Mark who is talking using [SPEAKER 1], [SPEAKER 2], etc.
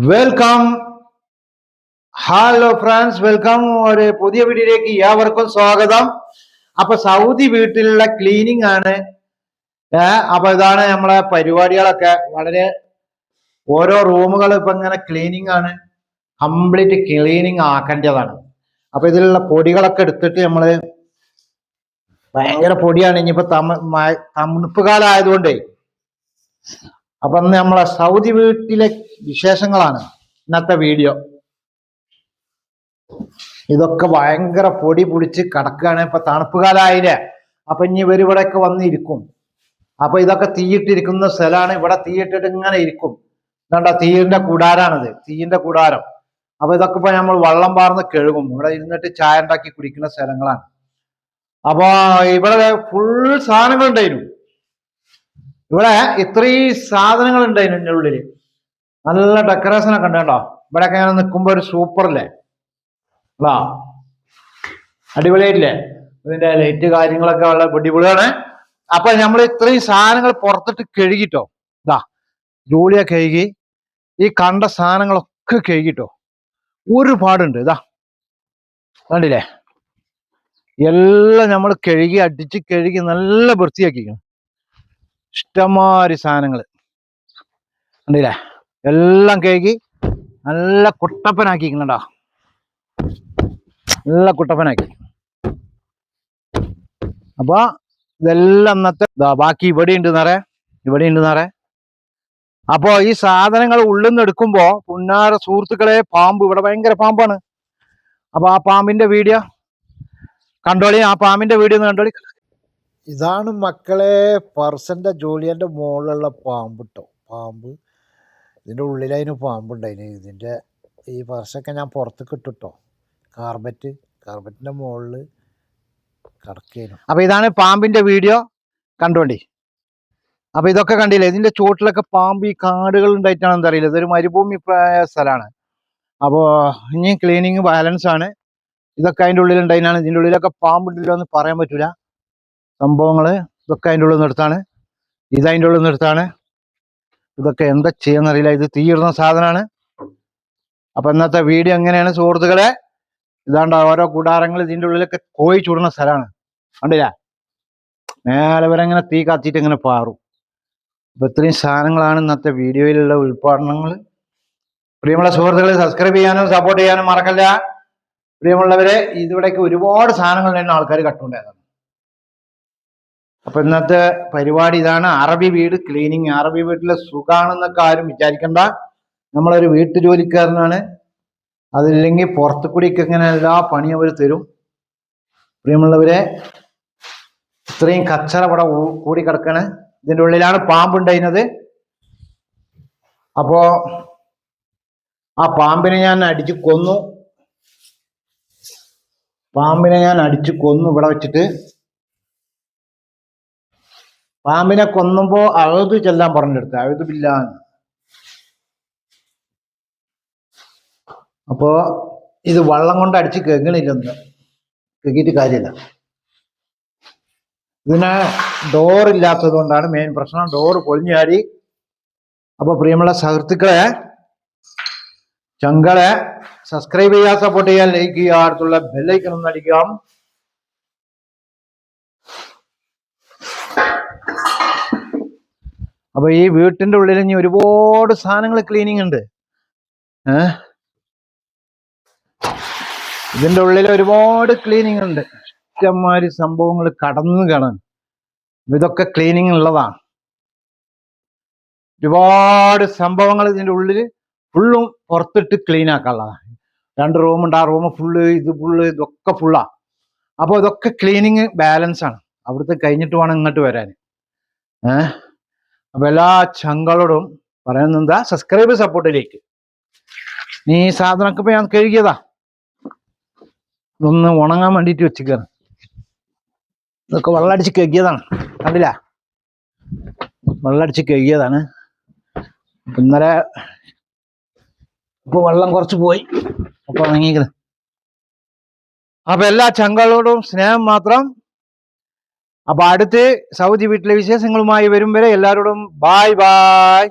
[SPEAKER 1] Welcome hello friends welcome ഒരു പുതിയ വീഡിയോയിലേക്ക് ഏവർക്കും സ്വാഗതം. അപ്പൊ സൗദി വീട്ടിലുള്ള ക്ലീനിങ് ആണ്. അപ്പൊ ഇതാണ് നമ്മളെ പരിപാടികളൊക്കെ. വളരെ ഓരോ റൂമുകൾ ഇപ്പൊ ഇങ്ങനെ ക്ലീനിങ് ആണ്. കംപ്ലീറ്റ് ക്ലീനിങ് ആക്കേണ്ടതാണ്. അപ്പൊ ഇതിലുള്ള പൊടികളൊക്കെ എടുത്തിട്ട് നമ്മൾ ഭയങ്കര പൊടിയാണ്. ഇനിയിപ്പോ തമ തണുപ്പ് കാലം ആയതുകൊണ്ടേ അപ്പൊ അന്ന് നമ്മളെ സൗദി വീട്ടിലെ വിശേഷങ്ങളാണ് ഇന്നത്തെ വീഡിയോ. ഇതൊക്കെ ഭയങ്കര പൊടി പിടിച്ച് കിടക്കുകയാണ്. ഇപ്പൊ തണുപ്പ് കാലായില്ലേ? അപ്പൊ ഇനി ഇവർ ഇവിടെയൊക്കെ വന്നിരിക്കും. അപ്പൊ ഇതൊക്കെ തീയിട്ടിരിക്കുന്ന സ്ഥലമാണ്. ഇവിടെ തീയിട്ടിട്ട് ഇങ്ങനെ ഇരിക്കും. ഇതാണ്ട തീയിന്റെ കൂടാരാണിത്. തീയിന്റെ കൂടാരം. അപ്പൊ ഇതൊക്കെ ഇപ്പൊ നമ്മൾ വള്ളം പാർന്ന് കഴുകും. ഇവിടെ ഇരുന്നിട്ട് ചായ ഉണ്ടാക്കി കുടിക്കുന്ന സ്ഥലങ്ങളാണ്. അപ്പൊ ഇവിടെ ഫുൾ സാധനങ്ങൾ ഉണ്ടായിരുന്നു ഇവിടെ ഇത്രയും സാധനങ്ങൾ ഉണ്ട് ഇതിന്റെ ഉള്ളിൽ നല്ല ഡെക്കറേഷൻ ഒക്കെ ഉണ്ട് കേട്ടോ. ഇവിടെയൊക്കെ ഇങ്ങനെ നിൽക്കുമ്പോ ഒരു സൂപ്പർ അല്ലേ അതാ. അടിപൊളിയായിട്ടില്ലേ? ഇതിന്റെ ലൈറ്റ് കാര്യങ്ങളൊക്കെ വളരെ അടിപൊളിയാണ്. അപ്പൊ നമ്മൾ ഇത്രയും സാധനങ്ങൾ പുറത്തിട്ട് കഴുകിട്ടോ. ഇതാ ജൂലിയ കഴുകി ഈ കണ്ട സാധനങ്ങളൊക്കെ കഴുകിട്ടോ. ഒരുപാടുണ്ട് ഇതാ. കണ്ടില്ലേ? എല്ലാം നമ്മൾ കഴുകി അടിച്ച് കഴുകി നല്ല വൃത്തിയാക്കിക്കണം ഇഷ്ടംമാതിരി സാധനങ്ങൾ കണ്ടില്ലേ? എല്ലാം കേക്ക് നല്ല കുട്ടപ്പനാക്കിക്കണോ നല്ല കുട്ടപ്പനാക്കി. അപ്പൊ ഇതെല്ലാം അന്നത്തെ ബാക്കി ഇവിടെ ഉണ്ട് നിറയെ ഇവിടെ ഉണ്ട് നിറയെ അപ്പോ ഈ സാധനങ്ങൾ ഉള്ളിൽ നിന്ന് എടുക്കുമ്പോ പുന്നാര സുഹൃത്തുക്കളെ പാമ്പ് ഇവിടെ ഭയങ്കര പാമ്പാണ്. അപ്പൊ ആ പാമ്പിന്റെ വീഡിയോ കണ്ടോളി ആ പാമ്പിന്റെ വീഡിയോ ഒന്ന് കണ്ടോളി. ഇതാണ് മക്കളെ പർസന്റെ ജോലിയന്റെ മുകളിലുള്ള പാമ്പ്. കേട്ടോ പാമ്പ് ഇതിന്റെ ഉള്ളിലതിന് പാമ്പുണ്ടായിന് ഇതിന്റെ ഈ പർസൊക്കെ ഞാൻ പുറത്തേക്ക് ഇട്ടിട്ടോ. കാർബറ്റ്. കാർബറ്റിന്റെ മുകളിൽ കിടക്കേനു. അപ്പോൾ ഇതാണ് പാമ്പിന്റെ വീഡിയോ. കണ്ടോണ്ടി. അപ്പോൾ ഇതൊക്കെ കണ്ടില്ലേ? ഇതിന്റെ ചുവട്ടിലൊക്കെ പാമ്പ് ഈ കാടുകൾ എന്താ അറിയില്ല ഇതൊരു മരുഭൂമി സ്ഥലമാണ് അപ്പോ ഇനി ക്ലീനിങ് ബാലൻസ് ആണ്. ഇതൊക്കെ അതിന്റെ ഉള്ളിൽ ഇതിന്റെ ഉള്ളിലൊക്കെ പാമ്പുണ്ടല്ലോ എന്ന് പറയാൻ പറ്റൂല. സംഭവങ്ങൾ ഇതൊക്കെ അതിന്റെ ഉള്ളിൽ നിന്നെടുത്താണ്. ഇത് അതിന്റെ ഉള്ളിൽ നിന്നെടുത്താണ്. ഇതൊക്കെ എന്താ ചെയ്യുന്നറിയില്ല. ഇത് തീയിടുന്ന സാധനമാണ്. അപ്പൊ ഇന്നത്തെ വീഡിയോ എങ്ങനെയാണ് സുഹൃത്തുക്കളെ? ഇതാണ്ട് ഓരോ കൂടാരങ്ങൾ ഇതിന്റെ ഉള്ളിലൊക്കെ കോഴി ചൂടുന്ന സ്ഥലമാണ്. കണ്ടില്ല? മേലെ വരെ ഇങ്ങനെ തീ കത്തിയിട്ട് ഇങ്ങനെ പാറും. അപ്പൊ ഇത്രയും സാധനങ്ങളാണ് ഇന്നത്തെ വീഡിയോയിലുള്ള ഉൽപ്പാദനങ്ങൾ പ്രിയമുള്ള സുഹൃത്തുക്കളെ സബ്സ്ക്രൈബ് ചെയ്യാനും സപ്പോർട്ട് ചെയ്യാനും മറക്കല്ല. പ്രിയമുള്ളവരെ ഇതിവിടേക്ക് ഒരുപാട് സാധനങ്ങൾ തന്നെ ആൾക്കാർ കട്ടുണ്ടായതാണ് അപ്പൊ ഇന്നത്തെ പരിപാടി ഇതാണ്. അറബി വീട് ക്ലീനിങ് അറബി വീട്ടിലെ സുഖാണെന്നൊക്കെ ആരും വിചാരിക്കണ്ട. നമ്മളൊരു വീട്ടു ജോലിക്കാരനാണ് അതില്ലെങ്കിൽ പുറത്തു കൂടിയൊക്കെ ഇങ്ങനെ എല്ലാ പണിയും അവർ തരും. പ്രിയമുള്ളവരെ ഇത്രയും കച്ചറ ഇവിടെ കൂടി കിടക്കണ് ഇതിന്റെ ഉള്ളിലാണ് പാമ്പുണ്ടായിരുന്നത് അപ്പോ ആ പാമ്പിനെ ഞാൻ അടിച്ചു കൊന്നു. പാമ്പിനെ ഞാൻ അടിച്ചു കൊന്നു ഇവിടെ വെച്ചിട്ട്. പാമ്പിനെ കൊന്നുമ്പോ അഴുതു ചെല്ലാൻ പറഞ്ഞെടുത്ത് അഴുതു ബില്ലാൻ അപ്പോ ഇത് വള്ളം കൊണ്ട് അടിച്ച് കെങ്ങണില്ലെന്ന് കെക്കിയിട്ട് കാര്യമില്ല ഇതിന് ഡോറില്ലാത്തത് കൊണ്ടാണ് മെയിൻ പ്രശ്നം. ഡോർ പൊളിഞ്ഞാടി. അപ്പോൾ അപ്പൊ പ്രിയമുള്ള സുഹൃത്തുക്കളെ ചങ്കളെ സബ്സ്ക്രൈബ് ചെയ്യാൻ സപ്പോർട്ട് ചെയ്യാൻ ലൈക്ക് ചെയ്യുക അടുത്തുള്ള ബെല്ലൈക്കൺ ഒന്ന് അടിക്കാം. അപ്പൊ ഈ വീട്ടിന്റെ ഉള്ളിൽ ഇനി ഒരുപാട് സാധനങ്ങൾ ക്ലീനിങ് ഉണ്ട്. ഏ? ഇതിന്റെ ഉള്ളിൽ ഒരുപാട് ക്ലീനിങ് ഉണ്ട്. ഇഷ്ടംമാതിരി സംഭവങ്ങൾ കടന്നു കാണാൻ. ഇതൊക്കെ ക്ലീനിങ് ഉള്ളതാണ്. ഒരുപാട് സംഭവങ്ങൾ ഇതിന്റെ ഉള്ളിൽ ഫുള്ളും പുറത്തിട്ട് ക്ലീൻ ആക്കാനുള്ളതാണ്. രണ്ട് റൂമുണ്ട് ആ റൂം ഫുള്ള് ഇത് ഫുള്ള് ഇതൊക്കെ ഫുള്ളാ അപ്പോൾ ഇതൊക്കെ ക്ലീനിങ് ബാലൻസ് ആണ്. അവിടുത്തെ കഴിഞ്ഞിട്ട് വേണം ഇങ്ങോട്ട് വരാൻ. ഏഹ് അപ്പൊ എല്ലാ ചങ്കളോടും പറയുന്നത് എന്താ സബ്സ്ക്രൈബ് സപ്പോർട്ടിലേക്ക് നീ ഈ സാധനമൊക്കെ ഞാൻ കഴുകിയതാ. ഇതൊന്ന് ഉണങ്ങാൻ വേണ്ടിയിട്ട് വെച്ചിക്കാണ് ഇതൊക്കെ വെള്ളമടിച്ച് കഴുകിയതാണ്. കണ്ടില്ല? വെള്ളമടിച്ച് കഴുകിയതാണ്. ഇന്നലെ ഇപ്പൊ വെള്ളം കുറച്ച് പോയി. അപ്പൊ ഉണങ്ങിക്കുന്നത് അപ്പൊ എല്ലാ ചങ്കളോടും സ്നേഹം മാത്രം അപ്പൊ അടുത്ത് സൗദി വീട്ടിലെ വിശേഷങ്ങളുമായി വരും വരെ എല്ലാവരോടും ബായ് ബായ്